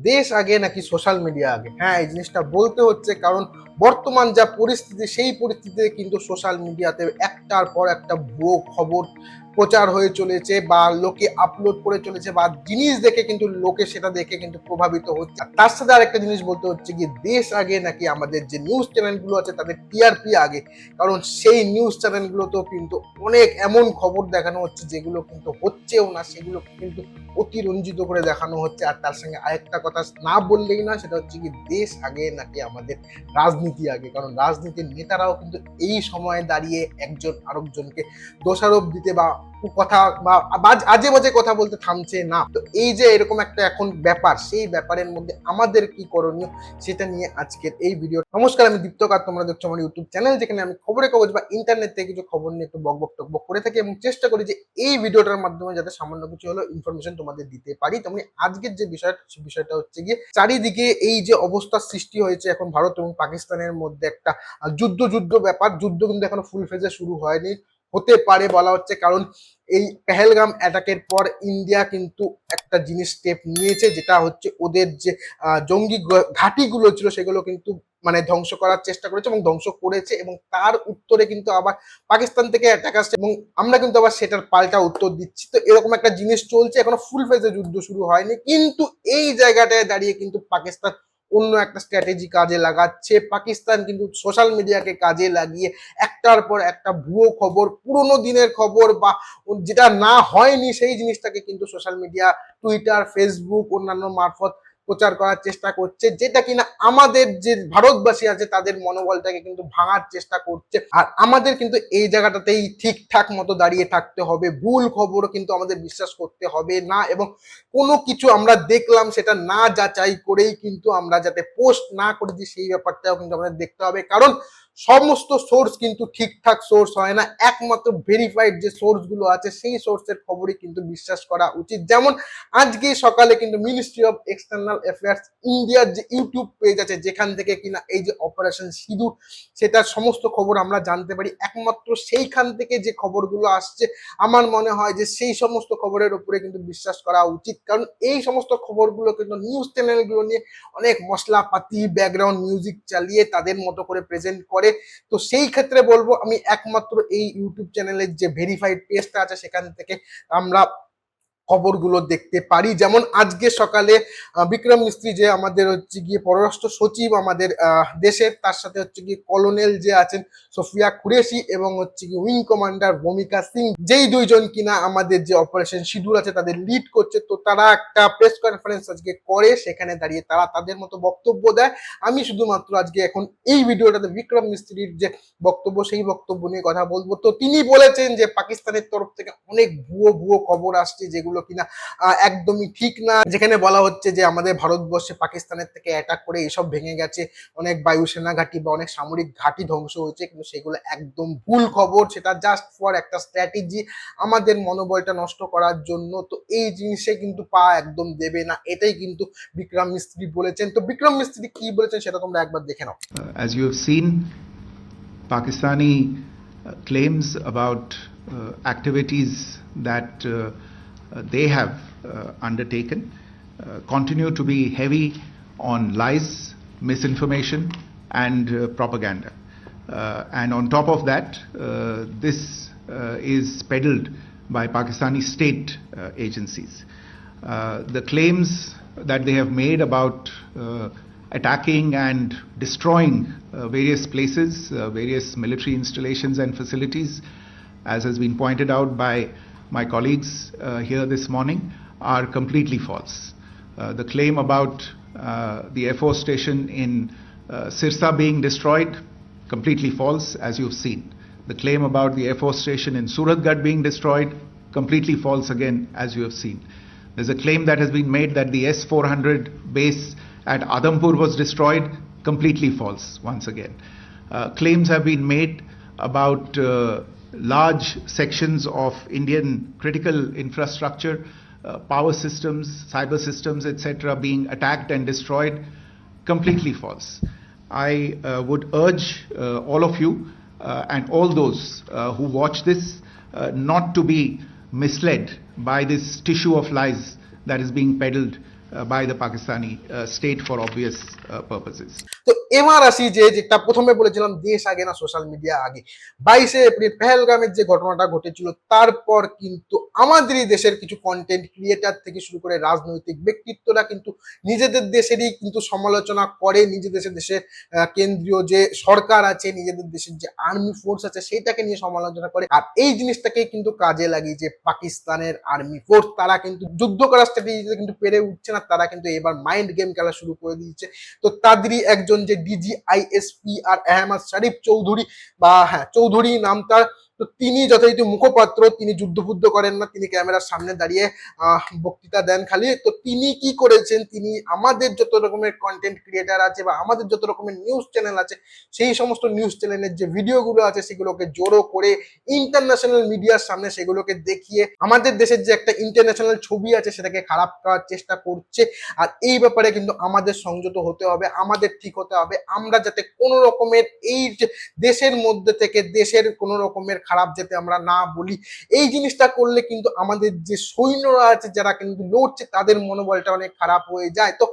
দেশ আগে নাকি সোশ্যাল মিডিয়া আগে? হ্যাঁ এই জিনিসটা বলতে হচ্ছে কারণ বর্তমান যা পরিস্থিতি, সেই পরিস্থিতিতে কিন্তু সোশ্যাল মিডিয়াতে একটার পর একটা ভুয়ো খবর প্রচার হয়ে চলেছে বা লোকে আপলোড করে চলেছে বা জিনিস দেখে কিন্তু লোকে সেটা দেখে কিন্তু প্রভাবিত হচ্ছে। আর তার সাথে আরেকটা জিনিস বলতে হচ্ছে কি, দেশ আগে নাকি আমাদের যে নিউজ চ্যানেলগুলো আছে তাদের টিআরপি আগে, কারণ সেই নিউজ চ্যানেলগুলোতেও কিন্তু অনেক এমন খবর দেখানো হচ্ছে যেগুলো কিন্তু হচ্ছেও না, সেগুলো কিন্তু অতিরঞ্জিত করে দেখানো হচ্ছে। আর তার সঙ্গে আরেকটা কথা না বললেই না, সেটা হচ্ছে কি, দেশ আগে নাকি আমাদের রাজনীতি আগে কারণ রাজনীতির নেতারাও কিন্তু এই সময়ে দাঁড়িয়ে একজন আরেকজনকে দোষারোপ দিতে বা কথা বা আজে বাজে কথা বলতে থামছে না। তো এই যে এরকম একটা এখন ব্যাপার, সেই ব্যাপারের মধ্যে আমাদের কি করণীয় সেটা নিয়ে আজকের এই ভিডিও। নমস্কার, আমি দীপ্তকার তোমরা দেখছ আমার ইউটিউব চ্যানেল যেখানে আমি খবরে কাগজ বা ইন্টারনেট থেকে কিছু খবর নিয়ে একটু বকবক টকবক করে থাকি এবং চেষ্টা করি যে এই ভিডিওটার মাধ্যমে যাতে সামান্য কিছু হলো ইনফরমেশন তোমাদের দিতে পারি। তেমনি আজকের যে বিষয়টা সেই বিষয়টা হচ্ছে গিয়ে চারিদিকে এই যে অবস্থার সৃষ্টি হয়েছে এখন ভারত এবং পাকিস্তানের মধ্যে একটা যুদ্ধ যুদ্ধ ব্যাপার। যুদ্ধ কিন্তু এখনও ফুল ফেজে শুরু হয়নি। হতে পারে বলা হচ্ছে, কারণ এই পেহেলগাম অ্যাটাকের পর ইন্ডিয়া কিন্তু একটা জিনিস স্টেপ নিয়েছে, যেটা হচ্ছে ওদের যে জঙ্গি ঘাঁটিগুলো ছিল সেগুলো কিন্তু মানে ধ্বংস করার চেষ্টা করেছে এবং ধ্বংস করেছে এবং তার উত্তরে কিন্তু আবার পাকিস্তান থেকে অ্যাটাক আসছে এবং আমরা কিন্তু আবার সেটার পাল্টা উত্তর দিচ্ছি। তো এরকম একটা জিনিস চলছে, এখনও ফুল ফেজে যুদ্ধ শুরু হয়নি, কিন্তু এই জায়গাটায় দাঁড়িয়ে কিন্তু পাকিস্তান অন্য একটা স্ট্র্যাটেজি কাজে লাগাচ্ছে। পাকিস্তান কিন্তু সোশ্যাল মিডিয়াকে কাজে লাগিয়ে একটার পর একটা ভুয়ো খবর, পুরনো দিনের খবর বা যেটা না হয়নি সেই জিনিসটাকে কিন্তু সোশ্যাল মিডিয়া টুইটার ফেসবুক অন্যান্য মারফত প্রচার করার চেষ্টা করছে, যেটা কিনা আমাদের যে ভারতবাসী আছে তাদের মনোবলটাকে কিন্তু ভাঙার চেষ্টা করছে। আর আমাদের কিন্তু এই জায়গাটাতেই ঠিকঠাক মতো দাঁড়িয়ে থাকতে হবে, ভুল খবরও কিন্তু আমাদের বিশ্বাস করতে হবে না এবং কোনো কিছু আমরা দেখলাম সেটা না যাচাই করেই কিন্তু আমরা যাতে পোস্ট না করে দিই, সেই ব্যাপারটাও কিন্তু আমাদের দেখতে হবে। কারণ সমস্ত সোর্স কিন্তু ঠিকঠাক সোর্স হয় না। একমাত্র ভেরিফাইড যে সোর্সগুলো আছে, সেই সোর্সের খবরই কিন্তু বিশ্বাস করা উচিত। যেমন আজকে সকালে কিন্তু মিনিস্ট্রি অফ এক্সটার্নাল অ্যাফেয়ার্স ইন্ডিয়ার যে ইউটিউব পেজ আছে, যেখান থেকে কিনা এই যে অপারেশন সিঁদুর সেটার সমস্ত খবর আমরা জানতে পারি। একমাত্র সেইখান থেকে যে খবরগুলো আসছে, আমার মনে হয় যে সেই সমস্ত খবরের উপরে কিন্তু বিশ্বাস করা উচিত। কারণ এই সমস্ত খবরগুলো কিন্তু নিউজ চ্যানেলগুলো নিয়ে অনেক মশলাপাতি ব্যাকগ্রাউন্ড মিউজিক চালিয়ে তাদের মতো করে প্রেজেন্ট করে। তো সেই ক্ষেত্রে বলব, আমি একমাত্র এই ইউটিউব চ্যানেলের যে ভেরিফাইড পেজটা আছে, সেখান থেকে আমরা খবরগুলো দেখতে পারি। যেমন আজকে সকালে বিক্রম মিস্ত্রি যে আমাদের হচ্ছে গিয়ে পররাষ্ট্র সচিব আমাদের দেশের, তার সাথে হচ্ছে গিয়ে কলোনেল যে আছেন সোফিয়া কুরেশি এবং হচ্ছে কি উইং কমান্ডার ভূমিকা সিং, যেই দুইজন কিনা আমাদের যে অপারেশন সিঁদুর আছে তাদের লিড করছে, তো তারা একটা প্রেস কনফারেন্স আজকে করে, সেখানে দাঁড়িয়ে তারা তাদের মতো বক্তব্য দেয়। আমি শুধুমাত্র আজকে এখন এই ভিডিওটাতে বিক্রম মিস্ত্রির যে বক্তব্য, সেই বক্তব্য নিয়ে কথা বলব। তো তিনি বলেছেন যে পাকিস্তানের তরফ থেকে অনেক ভুয়ো ভুয়ো খবর আসছে যেগুলো কিনা একদমই ঠিক না। যেখানে বলা হচ্ছে যে আমাদের ভারতবর্ষে পাকিস্তানের থেকে অ্যাটাক করে এসব ভেঙে গেছে অনেক বায়ুসেনা ঘাঁটি বা অনেক সামরিক ঘাঁটি ধ্বংস হয়েছে কিন্তু সেগুলো একদম ভুল খবর। সেটা জাস্ট ফর একটা স্ট্র্যাটেজি আমাদের মনোবলটা নষ্ট করার জন্য। তো এই জিনিসে কিন্তু পা একদম দেবে না। এটাই কিন্তু বিক্রম মিস্ত্রি বলেছেন। তো বিক্রম মিস্ত্রি কি বলেছেন সেটা তোমরা একবার দেখে নাও। As you claims about uh, activities that uh, uh, they have uh, undertaken uh, continue to be heavy on lies, misinformation, and uh, propaganda. Uh, and on top of that, uh, this uh, is peddled by Pakistani state uh, agencies. Uh, the claims that they have made about uh, attacking and destroying uh, various places, uh, various military installations and facilities, as has been pointed out by my colleagues uh, here this morning, are completely false. Uh, the claim about uh, the Air Force station in Sirsa being destroyed, completely false, as you've seen. The claim about the Air Force station in Suratgarh being destroyed, completely false again, as you have seen. There's a claim that has been made that the S 400 base at Adampur was destroyed, completely false, once again. Uh, claims have been made about uh, large sections of Indian critical infrastructure, uh, power systems, cyber systems, etc., being attacked and destroyed, completely false. I uh, would urge uh, all of you uh, and all those uh, who watch this uh, not to be misled by this tissue of lies that is being peddled by the Pakistani uh, state for obvious uh, purposes. তো এবার আসি যে যেটা প্রথমে বলেছিলাম দেশ আগে না সোশ্যাল মিডিয়া আগে। বাইশে এপ্রিল পেহেলগামের যে ঘটনাটা ঘটেছিল তারপর কিন্তু আমাদেরই দেশের কিছু কন্টেন্ট ক্রিয়েটার থেকে শুরু করে রাজনৈতিক ব্যক্তিত্বরা কিন্তু নিজেদের দেশেরই কিন্তু সমালোচনা করে নিজেদের দেশের দেশে আহ, কেন্দ্রীয় যে সরকার আছে নিজেদের দেশের যে আর্মি ফোর্স আছে সেইটাকে নিয়ে সমালোচনা করে। আর এই জিনিসটাকেই কিন্তু কাজে লাগিয়ে যে পাকিস্তানের আর্মি ফোর্স তারা কিন্তু যুদ্ধ করার স্ট্র্যাটেজিতে কিন্তু পেরে উঠছে না তারা কিন্তু এবার মাইন্ড গেম খেলা শুরু করে দিয়েছে। তো তাদেরই একজন যে ডিজিআইএসপি আর আহমদ শরীফ চৌধুরী বা হ্যাঁ চৌধুরী নাম তার তো তিনি যথারীতি মুখপাত্র, তিনি যুদ্ধবুদ্ধ করেন না, তিনি ক্যামেরার সামনে দাঁড়িয়ে বক্তৃতা দেন খালি। তো তিনি কি করেছেন? তিনি আমাদের যত রকমের কন্টেন্ট ক্রিয়েটার আছে বা আমাদের যত রকমের নিউজ চ্যানেল আছে, সেই সমস্ত নিউজ চ্যানেলের যে ভিডিওগুলো আছে, সেগুলোকে জোরো করে ইন্টারন্যাশনাল মিডিয়ার সামনে সেগুলোকে দেখিয়ে আমাদের দেশের যে একটা ইন্টারন্যাশনাল ছবি আছে, সেটাকে খারাপ করার চেষ্টা করছে। আর এই ব্যাপারে কিন্তু আমাদের সংযত হতে হবে, আমাদের ঠিক হতে হবে। আমরা যাতে কোনো রকমের এই দেশের মধ্যে থেকে দেশের কোনো রকমের খারাপ যাতে আমরা না বলি, এই জিনিসটা করলে কিন্তু আমাদের যে সৈন্যরা আছে যারা কিন্তু লড়ছে তাদের মনোবলটা অনেক খারাপ হয়ে যায়। তো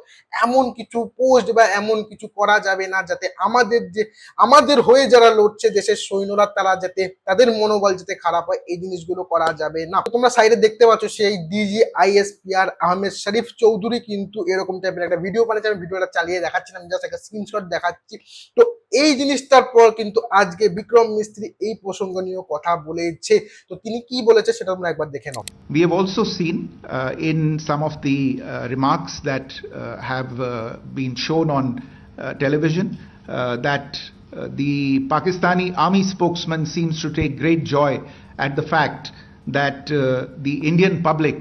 এমন কিছু পোস্ট বা এমন কিছু করা যাবে না যাতে আমাদের যে, আমাদের হয়ে যারা লড়ছে দেশের সৈন্যরা তারা যাতে তাদের মনোবল যাতে খারাপ হয়, এই জিনিসগুলো করা যাবে না। তোমরা সাইডে দেখতে পাচ্ছ সেই ডিজি আইএসপিআর আহমেদ শরীফ চৌধুরী কিন্তু এরকম টাইপের একটা ভিডিও বানিয়েছে। আমি ভিডিওটা চালিয়ে দেখাচ্ছি না, আমি জাস্ট একটা স্ক্রিনশট দেখাচ্ছি। তো এই জিনিসটার পর কিন্তু আজকে বিক্রম মিস্ত্রি এই প্রসঙ্গ নিয়েও কথা বলেছে তো তিনি কি বলেছে সেটা তোমরা একবার দেখে নাও We have also seen uh, in some of the uh, remarks that uh, have uh, been shown on uh, television uh, that uh, the Pakistani army spokesman seems to take great joy at the fact that uh, the Indian public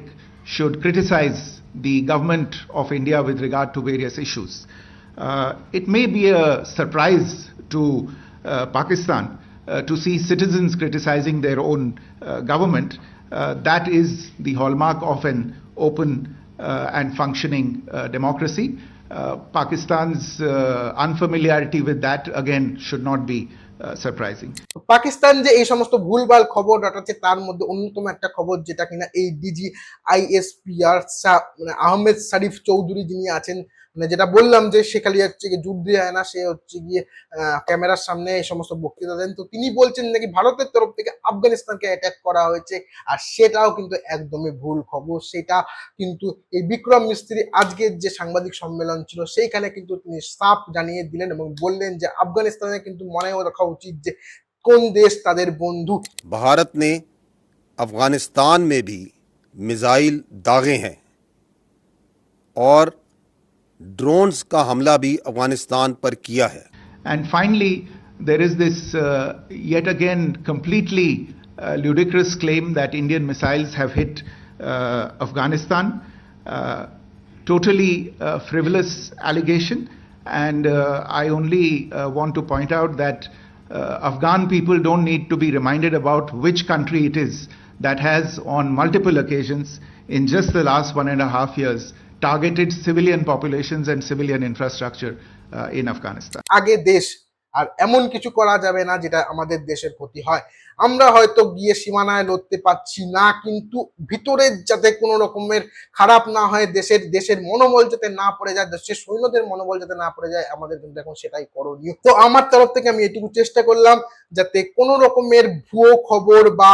should criticize the government of India with regard to various issues. Uh, it may be a surprise to uh, Pakistan uh, to see citizens criticizing their own uh, government. Uh, that is the hallmark of an open uh, and functioning uh, democracy. Uh, Pakistan's uh, unfamiliarity with that, again, should not be uh, surprising. Pakistan যে এই সমস্ত ভুলভাল খবর রাটাচ্ছে তার মধ্যে অন্যতম একটা খবর যেটা কিনা এই ডিজি আইএসপিআর মানে আহমেদ শরীফ চৌধুরী যিনি আছেন মানে যেটা বললাম যে সে খালি হচ্ছে গিয়ে যুদ্ধে যায় না সে হচ্ছে গিয়ে আহ, ক্যামেরার সামনে এই সমস্ত বক্তৃতা দেন তো তিনি বলছেন নাকি ভারতের তরফ থেকে আফগানিস্তানকে অ্যাটাক করা হয়েছে আর সেটাও কিন্তু একদমই ভুল খবর সেটা কিন্তু এই বিক্রম মিস্ত্রি আজকের যে সাংবাদিক সম্মেলন ছিল সেইখানে কিন্তু তিনি সাফ জানিয়ে দিলেন এবং বললেন যে আফগানিস্তানে কিন্তু মনেও রাখা উচিত যে কোন দেশ তাদের বন্ধু भारत ने अफगानिस्तान में भी मिसाइल दागे हैं और ड्रोन्स का हमला भी अफ़गानिस्तान पर किया है। And finally there is this yet again completely ludicrous claim that Indian missiles have hit Afghanistan totally frivolous allegation and I only want to point out that Afghan people don't need to be reminded about which country it is that has on multiple occasion in just the last one and half years targeted civilian population and civilian infrastructure in Afghanistan আগে দেশ, আর এমন কিছু করা যাবে না যেটা আমাদের দেশের ক্ষতি হয়। আমরা হয়তো গিয়ে সীমানায় লড়তে পারছি না, কিন্তু ভিতরের যাতে কোনো রকমের খারাপ না হয়, দেশের দেশের মনোবল যাতে না পড়ে যায়, দেশের সৈন্যদের মনোবল যাতে না পড়ে যায়, আমাদের কিন্তু এখন সেটাই করণীয়। তো আমার তরফ থেকে আমি এটুকু চেষ্টা করলাম যাতে কোনো রকমের ভুয়ো খবর বা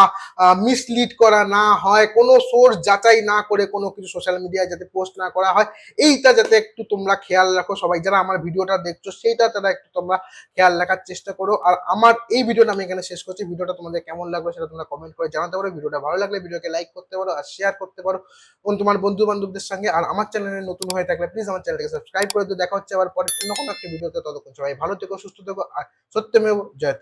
মিসলিড করা না হয়, কোনো সোর্স যাচাই না করে কোনো কিছু সোশ্যাল মিডিয়ায় যাতে পোস্ট না করা হয়, এইটা যাতে একটু তোমরা খেয়াল রাখো। সবাই যারা আমার ভিডিওটা দেখছ, সেইটা তারা একটু তোমরা খেয়াল রাখার চেষ্টা করো। আর আমার এই ভিডিওটা আমি এখানে শেষ করছি, ভিডিওটা তোমাদের কেমন লাগল সেটা তোমরা কমেন্ট করে জানাতে পারো। ভিডিওটা ভালো লাগলে ভিডিওকে লাইক করতে পারো আর শেয়ার করতে পারো। এবং তোমার বন্ধু বান্ধবদের সঙ্গে আর আমার চ্যানেলে নতুন হয়ে থাকলে প্লিজ আমার চ্যানেলকে সাবস্ক্রাইব করে তো দেখা হচ্ছে আবার পরে অন্য কোনো একটা ভিডিওতে ততক্ষণ সবাই ভালো থেকো, সুস্থ থেকো আর সত্যমেব জয়তে